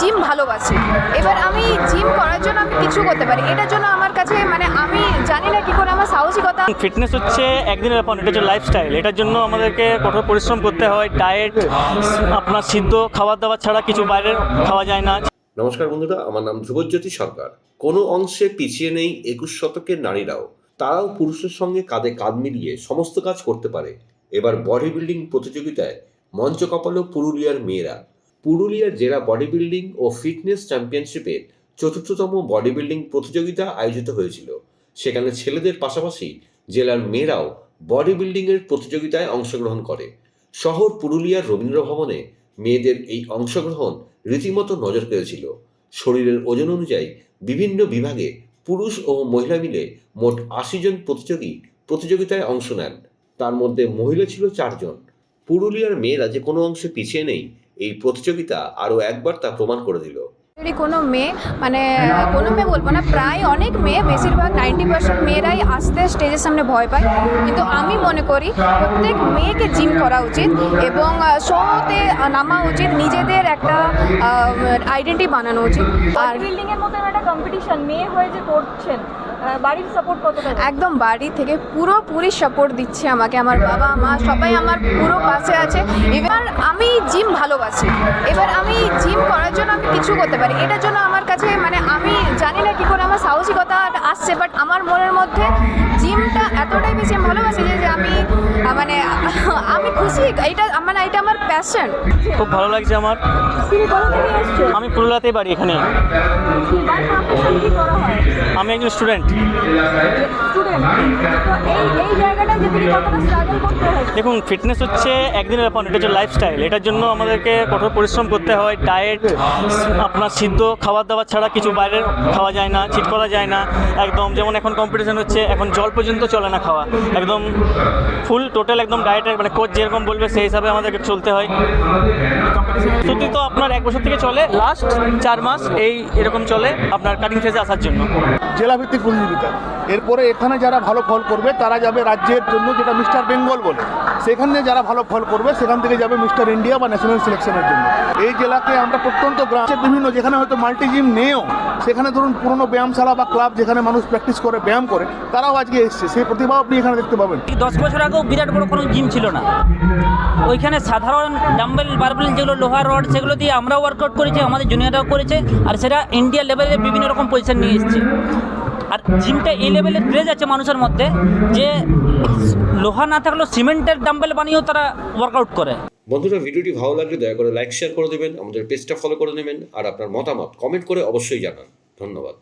Gym ভালোবাসি। এবার আমি জিম করার জন্য আমি কিছু করতে পারি। এটার জন্য আমার কাছে মানে আমি জানি না কি করে আমার সাহসিকতা ফিটনেস হচ্ছে একদিনের ব্যাপার এটা হচ্ছে লাইফস্টাইল এটার জন্য আমাদেরকে কঠোর পরিশ্রম করতে হয় ডায়েট আপনার সিদ্ধ খাবার দাবার ছাড়া কিছু বাইরের খাওয়া যায় না। নমস্কার বন্ধুরা আমার নাম ধ্রুবজ্যোতি সরকার। কোনো অংশে পিছিয়ে নেই একুশ শতকের নারীরাও। তারাও পুরুষের সঙ্গে কাঁধে কাঁধ মিলিয়ে সমস্ত কাজ করতে পারে। এবার বডি বিল্ডিং প্রতিযোগিতায় মঞ্চ কাঁপালো পুরুলিয়ার মেয়েরা। পুরুলিয়ার জেলা বডি বিল্ডিং ও ফিটনেস চ্যাম্পিয়নশিপের চতুর্থতম বডি বিল্ডিং প্রতিযোগিতা আয়োজিত হয়েছিল। সেখানে ছেলেদের পাশাপাশি জেলার মেয়েরাও বডি বিল্ডিংয়ের প্রতিযোগিতায় অংশগ্রহণ করে। শহর পুরুলিয়ার রবীন্দ্র ভবনে মেয়েদের এই অংশগ্রহণ রীতিমতো নজর কেড়েছিল। শরীরের ওজন অনুযায়ী বিভিন্ন বিভাগে পুরুষ ও মহিলা মিলে মোট আশি জন প্রতিযোগী প্রতিযোগিতায় অংশ নেন। তার মধ্যে মহিলা ছিল চারজন পুরুলিয়ার মেয়েরা যে কোনো অংশে পিছিয়ে নেই এই প্রতিযোগিতা আরও একবার তা প্রমাণ করে দিল। কোনো মেয়ে মানে কোনো মেয়ে বলব না প্রায় অনেক মেয়ে বেশিরভাগ নাইনটি পার্সেন্ট মেয়েরাই আসতে স্টেজের সামনে ভয় পায়। কিন্তু আমি মনে করি প্রত্যেক মেয়েকে জিম করা উচিত এবং শোতে নামা উচিত নিজেদের একটা আইডেন্টি বানানো উচিত। আর বিল্ডিং এর মতো একটা কম্পিটিশন মেয়ে হয়ে যে করছেন বাড়ির সাপোর্ট কতটা একদম বাড়ি থেকে পুরোপুরি সাপোর্ট দিচ্ছে আমাকে আমার বাবা মা সবাই আমার পুরো পাশে আছে। এবার আমি জিম ভালোবাসি। এবার আমি জিম আমি কিছু করতে পারি। এটার জন্য আমার কাছে মানে আমি জানি না কি করে আমার সাহসিকতা আসছে বাট আমার মনের মধ্যে জিমটা এতটাই বেশি ভালোবাসি যে খুশি এটা মানে এটা আমার প্যাশন খুব ভালো লাগছে আমার। আমি পুরুলিয়াতেই বাড়ি এখানে। আমি একজন স্টুডেন্ট দেখুন ফিটনেস হচ্ছে একদিনের ব্যাপার এটা হচ্ছে লাইফস্টাইল এটার জন্য আমাদেরকে কঠোর পরিশ্রম করতে হয় ডায়েট আপনার সিদ্ধ খাবার দাবার ছাড়া কিছু বাইরের খাওয়া যায় না চিট করা যায় না। একদম যেমন এখন কম্পিটিশন হচ্ছে এখন জল পর্যন্ত চলে না খাওয়া। একদম ফুল টোটাল একদম ডায়েটের মানে কোচ যেরকম বলবে সেই হিসাবে আমাদেরকে চলতে হয়। প্রস্তুতি তো আপনার এক বছর থেকে চলে লাস্ট চার মাস এই এরকম চলে আপনার কাটিং ফেজে আসার জন্য। জেলাভিত্তিক প্রতিযোগিতা এরপরে এখানে যারা ভালো ফল করবে, তারা যাবে রাজ্যের জন্য যেটা মিস্টার বেঙ্গল বলে। সেখানে যারা ভালো ফল করবে, সেখান থেকে যাবে মিস্টার ইন্ডিয়া বা ন্যাশনাল সিলেকশনের জন্য। এই জেলাকে আমরা প্রত্যন্ত গ্রামের বিভিন্ন, যেখানে হয়তো মাল্টি জিম নেও, সেখানে ধরুন পুরনো ব্যায়ামশালা বা ক্লাব যেখানে মানুষ প্র্যাকটিস করে, ব্যায়াম করে, তারাও আজকে এসছে। সেই প্রতিভাও আপনি এখানে দেখতে পাবেন। দশ বছর আগেও বিরাট বড় কোনো জিম ছিল না। ওইখানে সাধারণ ডাম্বেল, বারবেল যেগুলো লোহার রড সেগুলো দিয়ে আমরাও ওয়ার্কআউট করেছি, আমাদের জুনিয়ররাও করেছে, আর সেটা ইন্ডিয়া লেভেলে বিভিন্ন রকম পজিশন নিয়ে এসছে। আর জিমটা এই লেভেলে ক্রেজ আছে মানুষের মধ্যে যে লোহা না থাকলেও সিমেন্টের ডাম্বেল বানিয়েও তারা ওয়ার্কআউট করে। বন্ধুরা, ভিডিওটি ভালো লাগলে দয়া করে লাইক শেয়ার করে দেবেন, আমাদের পেজটা ফলো করে নেবেন, আর আপনার মতামত কমেন্ট করে অবশ্যই জানান। ধন্যবাদ।